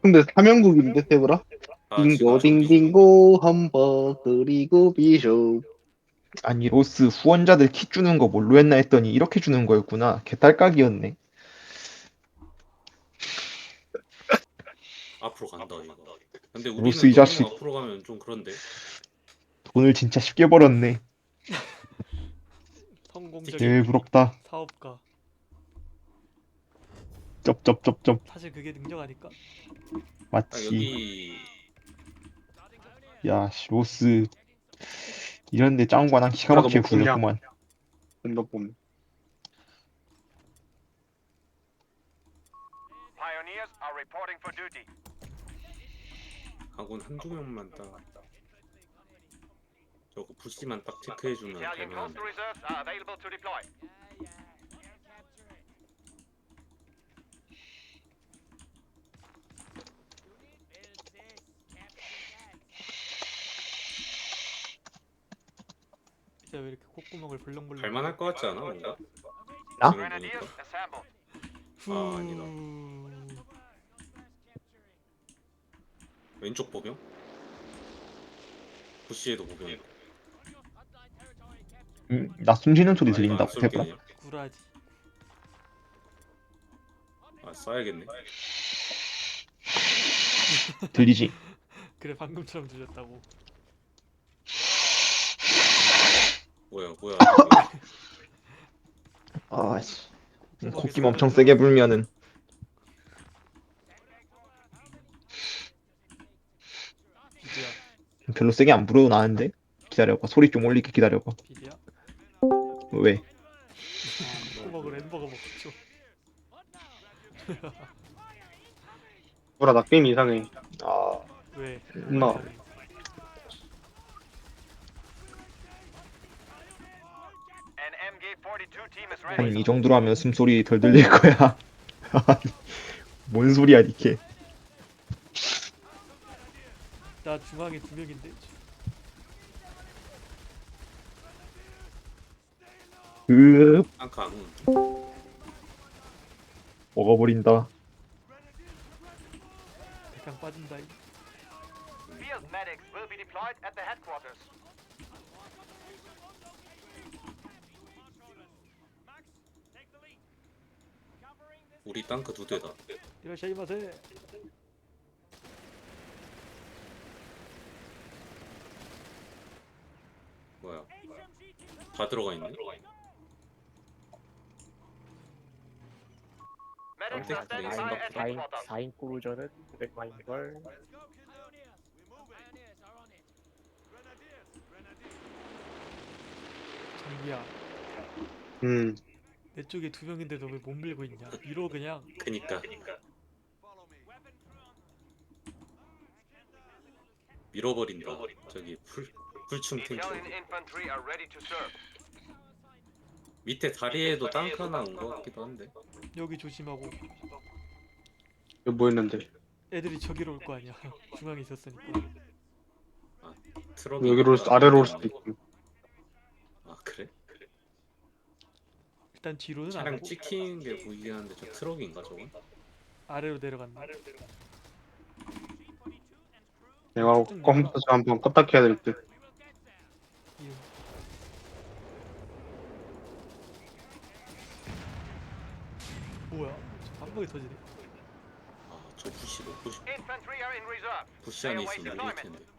근데 사명국인데 세브라? 아, 딩고 지금 딩딩고 험버 그리고 비숍 아니 로스 후원자들 키 주는 거 뭘로 했나 했더니 이렇게 주는 거였구나. 개딸깍이었네. 앞으로 간다 이거. 근데 우리는 로스 이 너무 자식. 앞으로 가면 좀 그런데. 돈을 진짜 쉽게 벌었네. 성공적인 예 부럽다. 사업가. 쩝쩝쩝쩝 사실 그게 능력 아닐까? 아, 맞지. 여기 야 씨, 로스 이런데 짱구가 기가 막히게. 굴렸구만. 존나 뽐 Pioneers are reporting for duty. 아군 한두 명만 딱 저거 부시만 딱 체크해주면 Italian 되면 coastal reserves are available to deploy. 진짜 왜 이렇게 콧구멍을 벌렁벌렁. 갈만할 것 같지 않아 뭔가? 나? 지금 보니까. 아, 아니다. 왼쪽 보병? 부시에도 보병 있고 음, 나 숨쉬는 소리 아, 이거 들린다. 안 쏠게. 그냥. 구라지. 아 쏴야겠네 들리지? 그래 방금처럼 들렸다고. 뭐야 뭐야 아씨. 코끼 엄청 세게 불면은 비디야. 별로 세게 안 불어도 나는데. 기다려봐. 소리 좀 올리게 기다려봐. 비디야. 왜? 콧구멍을 햄버거 먹죠. 뭐라 나 게임 이상해 아 왜? 나 An MG42 team is 한 ready. 이 정도로 하면 숨소리 덜 들릴 거야. 뭔 소리야 이게? 나 중앙에 두 명인데. 으 앙카 먹어버린다. 백강 빠진다. Field medics will be deployed at the headquarters. 우리 땅크 두 대다 이라샤이마세. 뭐야 다 들어가 있네 Medics are 깜짝이야, standing by at 생각보다. headquarters. 4인 꾸루저는 900만인걸 장비야. 음 내 쪽에 두 명인데도 왜못 밀고 있냐? 위로 그냥 그니까 밀어버린다 저기 풀 풀충 탱크 Italian infantry are ready to serve. 밑에 다리에도 땅크 하나 온 것 같기도 한데 여기 조심하고 이거 뭐였는데 애들이 저기로 올 거 아니야. 중앙에 있었으니까. 트럭이 여기로 올 수- 아래로 올 수도 있고 아 그래? 일단 뒤로는 안 차량 찍히는 게 보이긴 한데 저 트럭인가 저건? 아래로 내려간다. 내가 컴퓨터 좀 한번 껐다 켜야 될듯 이응. 뭐야? 저한 방에 터지네. 아저 부시 in reserve. 부시 안에 있으면 deployment. 텐데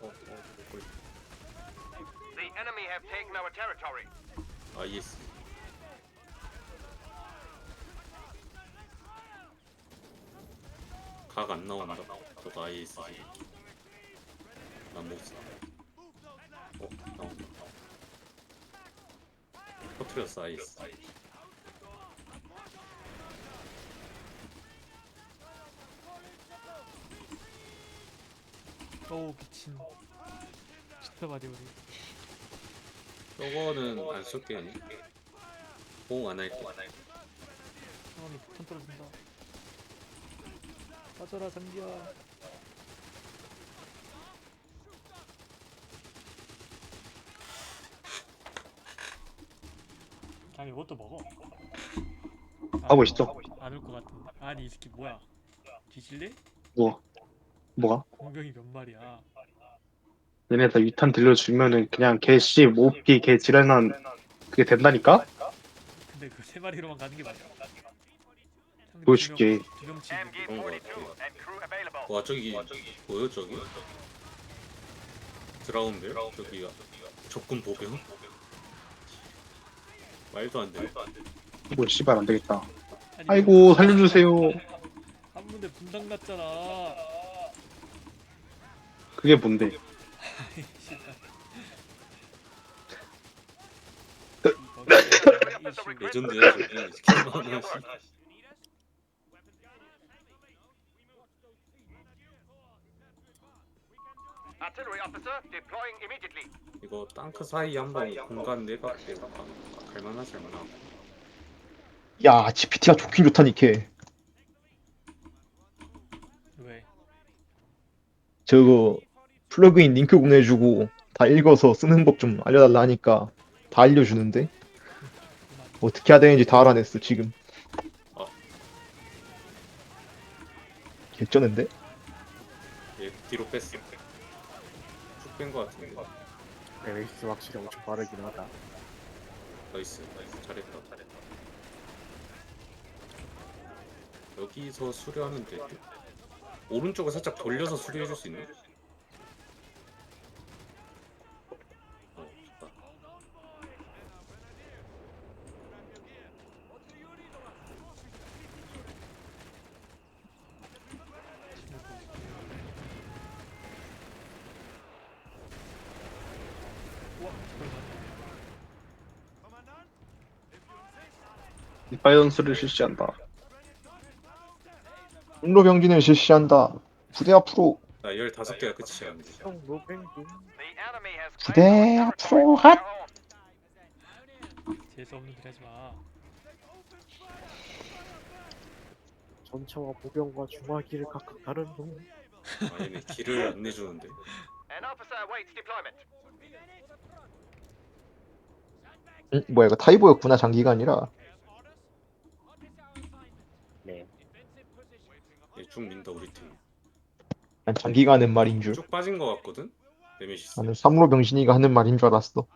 The enemy have taken our territory. 아 예스 각 안 나온다 저도 IS 난못 써. 어? 나온다 터트렸어 IS 어우 미친. 진짜 많이 오네. 저거는 안 쓸게 아니 호응 안 할게. 상황이 폭탄 떨어진다. 빠져라 장기야. 아 이것도 먹어. 하고 있어. 안올 것 같은데. 아니 이 새끼 뭐야? 뒤질래? 뭐 뭐가? 공병이 몇 마리야 얘네 다 유탄 들려주면은 그냥 개씨 모피 개 지랄난 그게 된다니까? 근데 그 세 마리로만 가는 게 맞아 보여줄게. 두명 치고 MG 그런 거42 같아. and crew available. 와 저기 뭐요 저기 드라운벨 저기가 적군 보병 말도 안 돼 뭐 씨발 안 되겠다. 아이고 살려주세요. 한 군데 분당 났잖아 그게 뭔데? 레전드야 저기 스킬만 하시 Artillery officer deploying immediately. 이거 땅크 사이 한번 공간 내갖고 갈만하지 않나 야 GPT가 좋긴 좋다니까 왜? 저거 플러그인 링크 보내주고 다 읽어서 쓰는 법 좀 알려달라 하니까 다 알려주는데 어떻게 해야 되는지 다 알아냈어 지금 어. 개쩌는데? 얘 뒤로 뺐어 쭉뺀거 같은데 베네시스 확실히 엄청 빠르긴 하다. 나이스 나이스 잘했다 잘했다 여기서 수리하면 돼 오른쪽을 살짝 돌려서 수리해줄 수 있나? 디파이던스를 실시한다. 분로 병진을 실시한다 부대 앞으로 나 15개가 끝이야 부대 앞으로 핫! 재수 없는 소리 하지 마 전차와 보병과 중화기를 각각 다른 동. 아 얘네 길을 안 내 주는데 An officer awaits deployment. 응? 뭐야 이거 타이보였구나 장기가 아니라 네. 얘쭉 민다 우리 팀난 장기가 하는 말인 줄 쭉 빠진 거 같거든? 네메시스 나는 삼로 병신이가 하는 말인 줄 알았어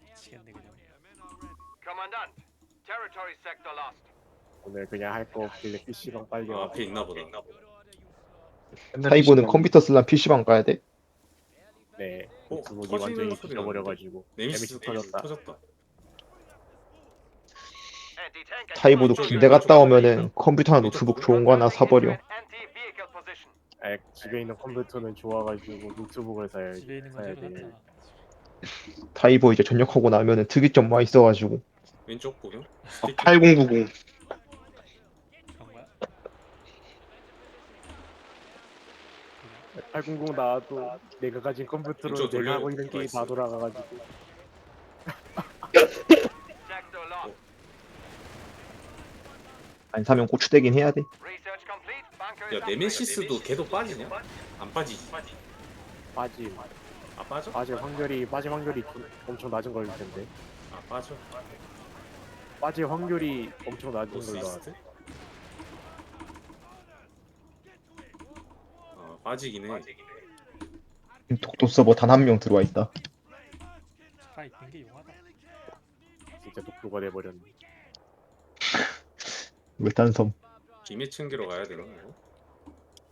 미치겠네 그냥 Commandant, territory sector lost. 오늘 그냥 할 거 없길래 PC방 빨리 아, 와. 앞에 있나 보다 타이보는 컴퓨터 쓰려면 PC방 가야 돼 네. 어, 노트북이 터지는 완전히 소리 뒤져버려가지고. 네메시스 터졌다. 터졌다 타이보도 군대 갔다 오면은 컴퓨터나 노트북 좋은 거 하나 사버려. 아, 집에 있는 컴퓨터는 좋아가지고 노트북을 사야 집에 있는 건 사야 돼. 타이보 이제 전역하고 나면은 특이점 와 있어가지고 왼쪽 아, 스티키 8090 그런 거야? 800 나와도 내가 가진 컴퓨터로 내가 하고 있는 게임. 다 돌아가가지고 Sector lost. 안 사면 고추대긴 해야 돼. 야 네메시스도. 걔도 빠지냐? 안 빠지지. 빠지. 아 빠져? 빠질 확률이 빠질 확률이 좀- 엄청 낮은 걸 텐데. 아 빠져? 빠질 확률이 엄청 낮은 노스 걸로 이스트? 아 빠지긴 해. 독도 서버 단 한 명 들어와 있다 게 용하다. 진짜 독도가 돼버렸네 외딴섬 김해 챙기러 가야 되나 이거?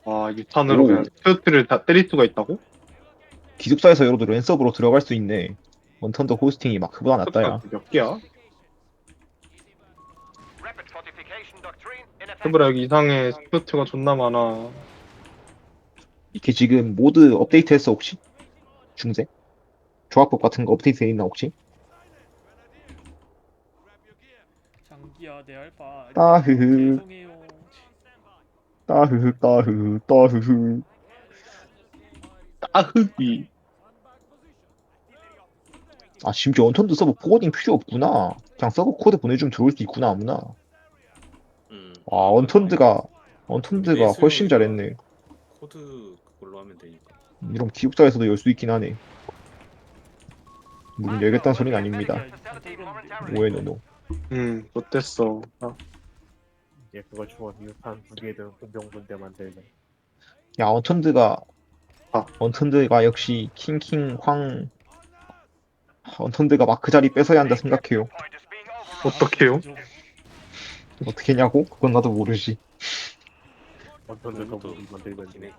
와 유탄으로 오. 그냥 스튜어트를 다 때릴 수가 있다고? 기숙사에서 열어도 랜서브로 들어갈 수 있네 원턴더 호스팅이 마크보다 낫다야 몇 개야? 해보라 여기 이상해 스튜어트가 존나 많아. 이게 지금 모드 업데이트했어 혹시? 중세? 조합법 같은 거 업데이트 돼 있나 혹시? 장기야 내 알바 따흐흐. 죄송해요. 따흐흐 따흐흐 따흐흐. 따흑이 아 심지어 언턴도 서버 포워딩 필요 없구나. 그냥 서버 코드 보내주면 들어올 수 있구나 아무나. 음. 아 언턴드가 언턴드가 훨씬 잘했네. 코드 그걸로 하면 되니까. 이런 기숙사에서도 열 수 있긴 하네. 문열겠다는 소리는 아닙니다. Facility momentarily. 뭐해 너너 음 어땠어 아, 이제 그거 주워 두 개든 공병분대 만들면 야 언턴드가 아. 언턴드가 역시 킹킹 황 언턴드가 마크 자리 뺏어야 한다 생각해요. 어떡해요? 좀 어떻게 했냐고? 그건 나도 모르지 무기 만들면 그렇긴 해.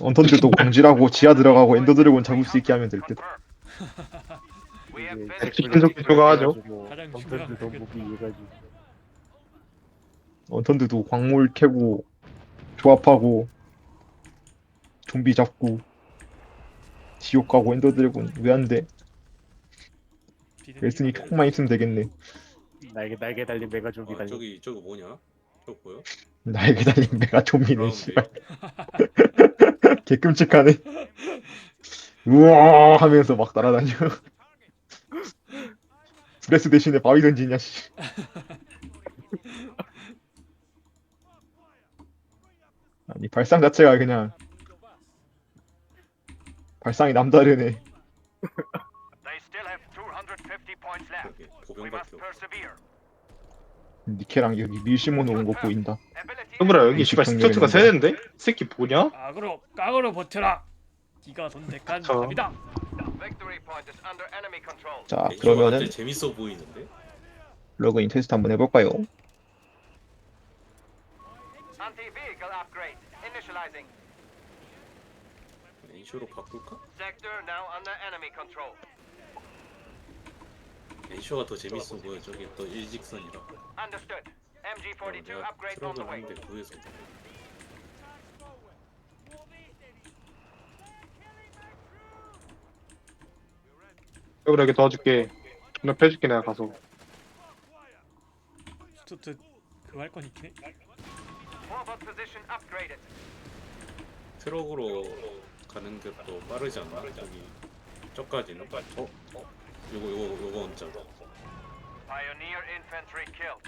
언턴드도 광질하고 지하 들어가고 엔더 드래곤 잡을 수 있게 하면 될 듯 치킨 좋게 좋아하죠. 가장 원턴들 더 중요한 무기 해가지고 언턴드도 광물 캐고 조합하고 좀비 잡고 지옥 가고 엔더 드래곤 왜 안 돼? 웰슨이 조금만 있으면 되겠네 날개 날개 달린 메가 좀비 아, 달린 저기 저거 뭐냐? 저거 보여? 날개 달린 메가 좀비네 브라운데요? 씨발 개끔찍하네 우와 하면서 막 날아다녀 브레스 대신에 바위 던지냐 씨 아니 발상 자체가 그냥 발상이 남다르네 They still have 250 points left. 그러게 We 보병밖에 must 없어. persevere. 니케랑 여기 밀심원 오는 거 보인다 형들아 여기 씨발 정렬했는데. 세는데? 새끼 뭐냐? 악으로 깡으로 버텨라. 기가 선택한 저- 답이다. Victory point is under enemy control. 자 그러면은 재밌어 보이는데? 로그인 테스트 한번 해볼까요? 엔쇼로 바꿀까? 엔쇼가 더 재밌어 보여. 저기 또 일직선이라. Understood. 어, MG42 내가 트럭을. 하는데 구해서 형들아 여기 도와줄게 존나 패줄게 내가 가서 스투트 그거 할. Forward position upgraded. 트럭으로 가는 게 또 빠르지 않나? 저기 저까지는? 어? 어? 요거 요거 요거 언제? Pioneer infantry killed.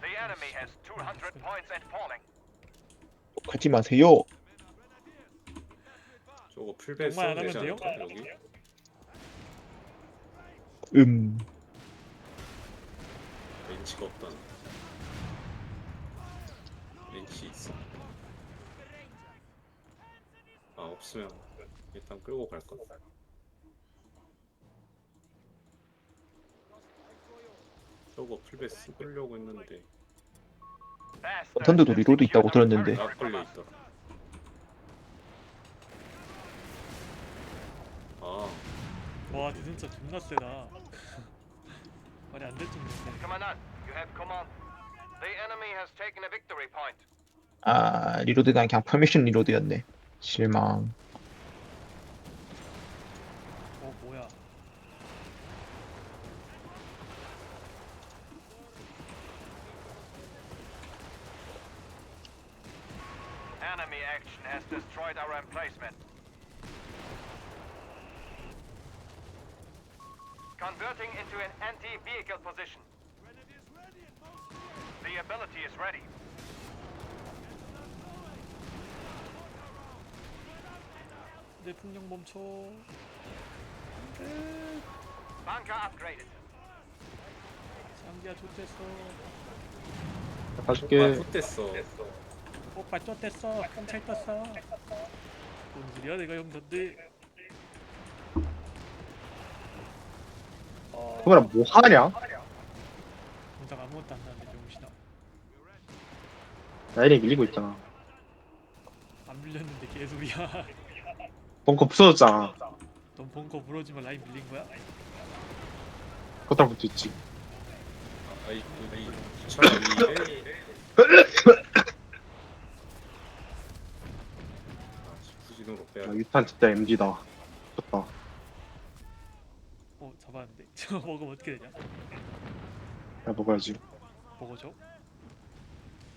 The enemy has 200 points at falling. 하지 마세요 저거 풀베 정말 안 써도 되지 돼요? 않을까? 여기? 음 렌치가 없다는 렌치 있어 아 없으면 일단 끌고 갈까? 저거 풀베 쓰려고 했는데. 언턴드도 리로드 있다고 들었는데 딱 걸려 있더라 아 와 진짜 존나 세다. 말이 안 될 정도인데. Commandant, you have command. The enemy has taken a victory point. 아 리로드가 그냥 퍼미션 리로드였네 실망 어 뭐야? Enemy action has destroyed our emplacement. Converting into an anti-vehicle position. The ability is ready. 내 풍력 멈춰. Bunker upgraded. 장기야 좋댔어. 가줄게 아 풋됐어 오빠 쫓댔어. 경찰 떴어. 뭔 소리야 내가 형던데. 어, 형들아 뭐 하냐? 당장 아무것도 안 나는데 병신아. 라인이 밀리고 있잖아 안 밀렸는데 개소리야. 벙커 부서졌잖아 넌 벙커 부러지면 라인 밀린 거야? 그렇다고 볼수 있지 아이 아이 차라리 후진으로 빼야 야, 유탄 진짜 MG다 어 잡았는데. 저거 먹으면 어떻게 되냐? 야 먹어야지 먹어줘.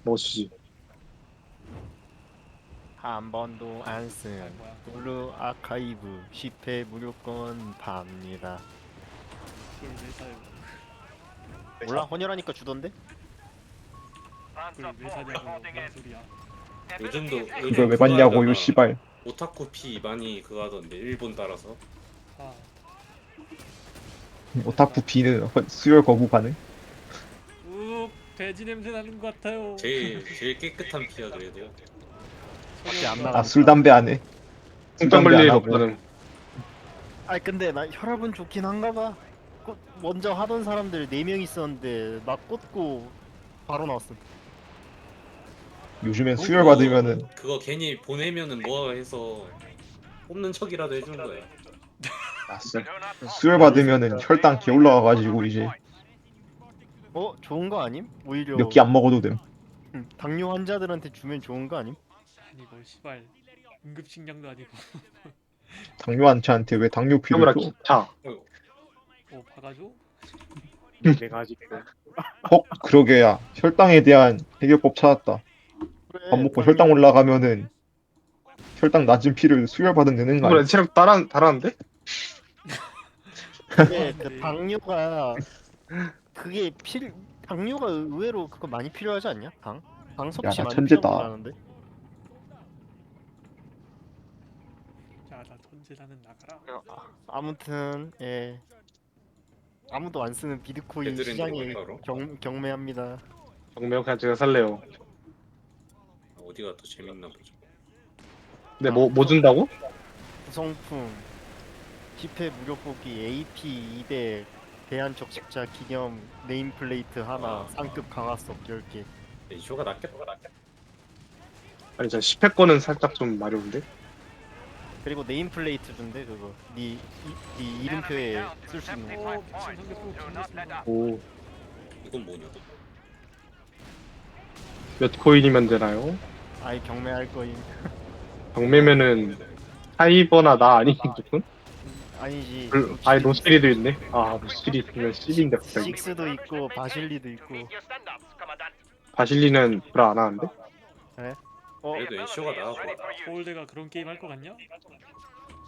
먹어주지 한 번도 안아쓴 뭐야 블루 아카이브 10회 무료권 팝니다. 그걸 왜 사요 몰라 헌혈하니까 주던데? Panzer 그걸 왜4 사냐고 reporting 뭔 in. 소리야 요즘도 이걸 왜 봤냐고 요 씨발 오타쿠 피 많이 그거 하던데 일본 따라서 아 오타쿠 B는 헌- 수혈 거부 가능? 욱 돼지 냄새 나는 것 같아요 제일 제일 깨끗한 피야 그래도 밖에 안아 나가. 술 담배 안 해. 술 담배 놀릴 안일 하고. 없거든. 아 근데 나 혈압은 좋긴 한가 봐. 꽂- 먼저 하던 사람들 4명 있었는데 나 꽂고 바로 나왔음. 요즘엔 수혈 받으면은 그거 괜히 보내면은 뭐 해서 뽑는 척이라도 해주는 거야 아싸. 수혈 받으면은 혈당 개 올라가가지고 이제 어 좋은 거 아님? 오히려 몇 끼 안 먹어도 됨. 음, 당뇨 환자들한테 주면 좋은 거 아님? 아니 뭐 씨발 응급식량도 아니고 당뇨 환자한테 왜 당뇨 피를 줘? 기차. 어 박아줘? 내가 아직 그헉 그러게야 혈당에 대한 해결법 찾았다. 그래, 밥 먹고 당뇨- 혈당 올라가면은 혈당 낮은 피를 수혈 받으면 되는 거 아니야? 체력 따라 달았는데? 근데 그 네. 당뇨가 그게 필 당뇨가 의외로 그거 많이 필요하지 않냐? 당? 당 섭취 나 많이 천재다. 필요하는데. 자나 천재라는 나가라 아무튼 예 아무도 안 쓰는 비트코인 누굴까로? 경, 경매합니다. 정명 그냥 제가 살래요. 어디가 더 재밌나 보죠 근데 뭐 뭐 준다고? 구성품 10회 무료 뽑기 AP 200 대한 적 십자 기념 네임플레이트 하나 아. 상급 강화석 10개 네, 이쇼가 낫겠다 아니 저 10회 거는 살짝 좀 마려운데. 그리고 네임플레이트 준대 그거 네, 이, 네 이름표에 쓸 수 있는 거 오. 이건 뭐냐 몇 코인이면 되나요? 아이 경매할 거임 경매면은 사이버나 나 아니 누군? 아니지 불- 아니 노시리도 있네. 아 노시리 있으면 C인데 갑자기. 식스도 있고 바실리도 있고. 바실리는 불안 안 하는데? 어 그래도 애쇼가 use. 서울대가 그런 게임 할 것 같냐?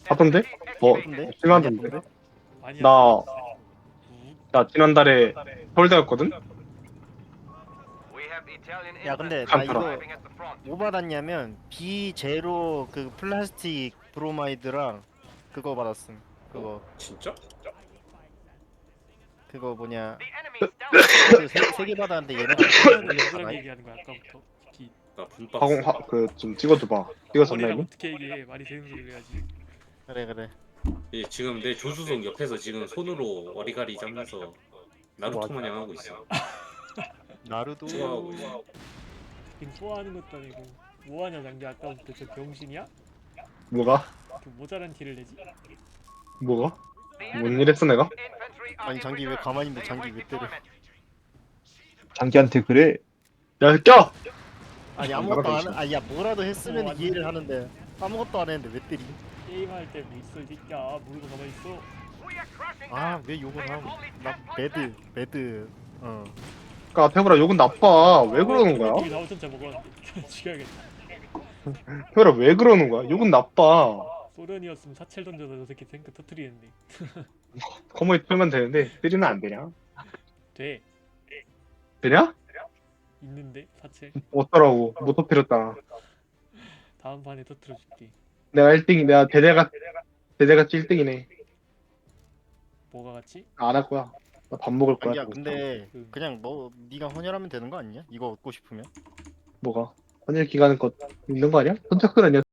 하던데? 어 근데 심하던데? 아니야 나, 우, 나 지난달에 서울대 갔거든? 야, 근데 나 이거-. 뭐 받았냐면 비제로 그 플라스틱 브로마이드랑 그거 받았음 그거 진짜? 그거 뭐냐 down. 세개 받았는데 얘네가 누구랑 얘기하는 거야 아까부터 기 나 분박스 화공 화, 그 좀 찍어줘봐. 찍어줬나 머리랑 이거? 어떻게 얘기해 말이 되는 소리를 해야지 그래 그래 예, 지금 내 조수석 옆에서 지금 손으로 어리가리 잡면서 나루토 마냥 하고 있어 나루도 좋아하고 있어 지금 좋아하는 것도 아니고 뭐하냐 장기 아까부터 저 병신이야? 뭐가? 그 모자란 티를 내지? 뭐가? 뭔 enemy 일 했어 내가? 아니 장기 왜. 가만히 있는데 장기 왜 때려. 장기한테 그래? 야 껴! 아니 아, 아무것도 안. 아니 야 뭐라도 했으면 어, 이해를 하는데 아무것도 안 했는데 왜 때리 게임할 때뭐 있어 이 새끼야 모르고 가만히 있어 We are crushing them. 아왜 욕을 함? 나 매드 매드 어 아까 태블아 욕은 나빠. 왜 그러는 거야? 되게 나오천자 먹었는데 죽여야겠다 태블아 왜 그러는 거야? 욕은 나빠. 소련이었으면 사첼 던져서 저 새끼 탱크 터트리는데 커머니 풀면 되는데 때리면 안 되냐? 돼 되냐? 있는데 사첼 어쩌라고 못 터뜨렸다. 다음 판에 터트려줄게 내가 1등이 내가 대대가 대대가 1등이네. 뭐가 같이? 안 할 거야. 나 밥 먹을 거야. 아니야 근데 그- 그냥 뭐 네가 헌혈하면 되는 거 아니냐? 이거 얻고 싶으면 뭐가? 헌일 기간은 거 있는 거 아니야? 선착순 아니야?